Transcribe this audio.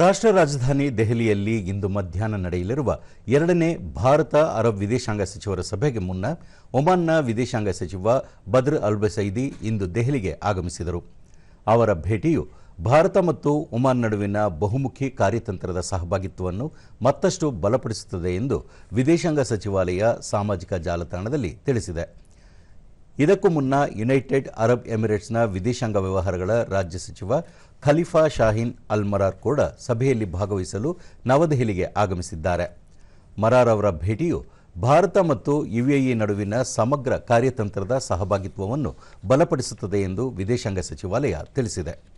ರಾಷ್ಟ್ರ ರಾಜಧಾನಿ ದೆಹಲಿಯಲ್ಲಿ ಇಂದು ಮಧ್ಯಾಹ್ನ ನಡೆಯಲಿರುವ ಎರಡನೇ ಭಾರತ ಅರಬ್ ವಿದೇಶಾಂಗ ಸಚಿವರ ಸಭೆಗೆ ಮುನ್ನ ಒಮಾನ್ನ ವಿದೇಶಾಂಗ ಸಚಿವ ಬದ್ರ್ ಅಲ್ಬಸೈದಿ ಇಂದು ದೆಹಲಿಗೆ ಆಗಮಿಸಿದರು. ಅವರ ಭೇಟಿಯು ಭಾರತ ಮತ್ತು ಒಮಾನ್ ನಡುವಿನ ಬಹುಮುಖಿ ಕಾರ್ಯತಂತ್ರದ ಸಹಭಾಗಿತ್ವವನ್ನು ಮತ್ತಷ್ಟು ಬಲಪಡಿಸುತ್ತದೆ ಎಂದು ವಿದೇಶಾಂಗ ಸಚಿವಾಲಯ ಸಾಮಾಜಿಕ ಜಾಲತಾಣದಲ್ಲಿ ತಿಳಿಸಿದೆ. ಇದಕ್ಕೂ ಮುನ್ನ ಯುನೈಟೆಡ್ ಅರಬ್ ಎಮಿರೇಟ್ಸ್ನ ವಿದೇಶಾಂಗ ವ್ಯವಹಾರಗಳ ರಾಜ್ಯ ಸಚಿವ ಖಲೀಫಾ ಶಾಹೀನ್ ಅಲ್ ಮರಾರ್ ಕೂಡ ಸಭೆಯಲ್ಲಿ ಭಾಗವಹಿಸಲು ನವದೆಹಲಿಗೆ ಆಗಮಿಸಿದ್ದಾರೆ. ಮರಾರ್ ಅವರ ಭೇಟಿಯು ಭಾರತ ಮತ್ತು ಯುಎಇ ನಡುವಿನ ಸಮಗ್ರ ಕಾರ್ಯತಂತ್ರದ ಸಹಭಾಗಿತ್ವವನ್ನು ಬಲಪಡಿಸುತ್ತದೆ ಎಂದು ವಿದೇಶಾಂಗ ಸಚಿವಾಲಯ ತಿಳಿಸಿದೆ.